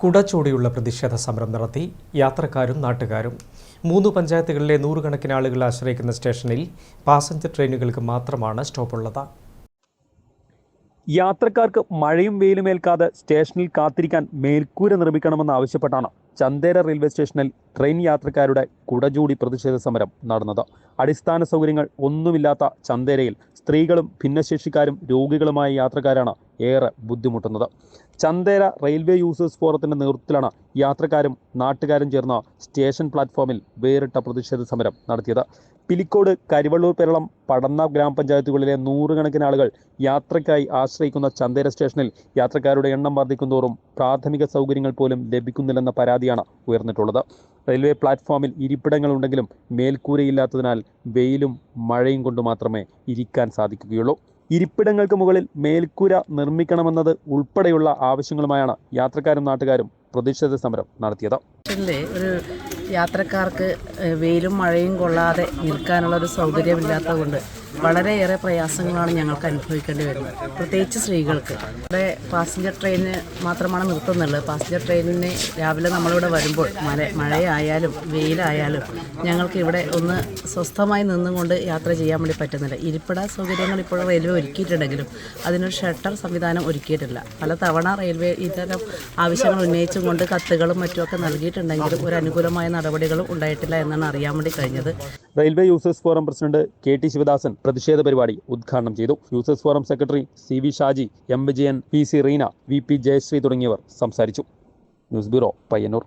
കുടച്ചൂടിയുള്ള പ്രതിഷേധ സമരം നടത്തി യാത്രക്കാരും നാട്ടുകാരും. മൂന്ന് പഞ്ചായത്തുകളിലെ നൂറുകണക്കിന് ആളുകൾ ആശ്രയിക്കുന്ന സ്റ്റേഷനിൽ പാസഞ്ചർ ട്രെയിനുകൾക്ക് മാത്രമാണ് സ്റ്റോപ്പുള്ളത്. യാത്രക്കാർക്ക് മഴയും വെയിലും ഏൽക്കാതെ സ്റ്റേഷനിൽ കാത്തിരിക്കാൻ മേൽക്കൂര നിർമ്മിക്കണമെന്ന് ആവശ്യപ്പെട്ടാണ് ചന്ദേര റെയിൽവേ സ്റ്റേഷനിൽ ട്രെയിൻ യാത്രക്കാരുടെ കുടചൂടി പ്രതിഷേധ സമരം നടന്നത്. അടിസ്ഥാന സൗകര്യങ്ങൾ ഒന്നുമില്ലാത്ത ചന്ദേരയിൽ സ്ത്രീകളും ഭിന്നശേഷിക്കാരും രോഗികളുമായ യാത്രക്കാരാണ് ഏറെ ബുദ്ധിമുട്ടുന്നത്. ചന്ദേര റെയിൽവേ യൂസേഴ്സ് ഫോറത്തിന്റെ നേതൃത്വത്തിലാണ് യാത്രക്കാരും നാട്ടുകാരും ചേർന്ന സ്റ്റേഷൻ പ്ലാറ്റ്ഫോമിൽ വേറിട്ട പ്രതിഷേധ സമരം നടത്തിയത്. പിലിക്കോട് കരിവള്ളൂർ പെരളം പടന്ന ഗ്രാമപഞ്ചായത്തുകളിലെ നൂറുകണക്കിന് ആളുകൾ യാത്രയ്ക്കായി ആശ്രയിക്കുന്ന ചന്തേര സ്റ്റേഷനിൽ യാത്രക്കാരുടെ എണ്ണം വർദ്ധിക്കുന്തോറും പ്രാഥമിക സൗകര്യങ്ങൾ പോലും ലഭിക്കുന്നില്ലെന്ന പരാതിയാണ് ഉയർന്നിട്ടുള്ളത്. റെയിൽവേ പ്ലാറ്റ്ഫോമിൽ ഇരിപ്പിടങ്ങളുണ്ടെങ്കിലും മേൽക്കൂരയില്ലാത്തതിനാൽ വെയിലും മഴയും കൊണ്ട് മാത്രമേ ഇരിക്കാൻ സാധിക്കുകയുള്ളൂ. ഇരിപ്പിടങ്ങൾക്ക് മുകളിൽ മേൽക്കൂര നിർമ്മിക്കണമെന്നത് ഉൾപ്പെടെയുള്ള ആവശ്യങ്ങളുമായാണ് യാത്രക്കാരും നാട്ടുകാരും പ്രതിഷേധ സമരം നടത്തിയത്. ഒരു യാത്രക്കാർക്ക് വെയിലും മഴയും കൊള്ളാതെ നിൽക്കാനുള്ള ഒരു സൗകര്യമില്ലാത്തത് കൊണ്ട് വളരെയേറെ പ്രയാസങ്ങളാണ് ഞങ്ങൾക്ക് അനുഭവിക്കേണ്ടി വരുന്നത്. പ്രത്യേകിച്ച് സ്ത്രീകൾക്ക്. ഇവിടെ പാസഞ്ചർ ട്രെയിന് മാത്രമാണ് നിർത്തുന്നുള്ളത്. പാസഞ്ചർ ട്രെയിനിന് രാവിലെ നമ്മളിവിടെ വരുമ്പോൾ മഴ മഴയായാലും വെയിലായാലും ഞങ്ങൾക്ക് ഇവിടെ ഒന്ന് സ്വസ്ഥമായി നിന്നുകൊണ്ട് യാത്ര ചെയ്യാൻ വേണ്ടി പറ്റുന്നില്ല. ഇരിപ്പിട സൗകര്യങ്ങൾ ഇപ്പോൾ റെയിൽവേ ഒരുക്കിയിട്ടുണ്ടെങ്കിലും അതിനൊരു ഷട്ടർ സംവിധാനം ഒരുക്കിയിട്ടില്ല. പല തവണ റെയിൽവേ ഇത്തരം ആവശ്യങ്ങൾ ഉന്നയിച്ചുകൊണ്ട് കത്തുകളും മറ്റുമൊക്കെ നൽകിയിട്ടുണ്ടെങ്കിലും ഒരു അനുകൂലമായ നടപടികളും ഉണ്ടായിട്ടില്ല എന്നാണ് അറിയാൻ വേണ്ടി കഴിഞ്ഞത്. Railway users forum president K T Sivadasan പ്രതിഷേധ പരിപാടി ഉദ്ഘാടനം ചെയ്തു. Users forum secretary C V Shaji M Vijayan P C Reena V P Jayasree തുടങ്ങിയവർ സംസാരിച്ചു. News bureau Payyanur.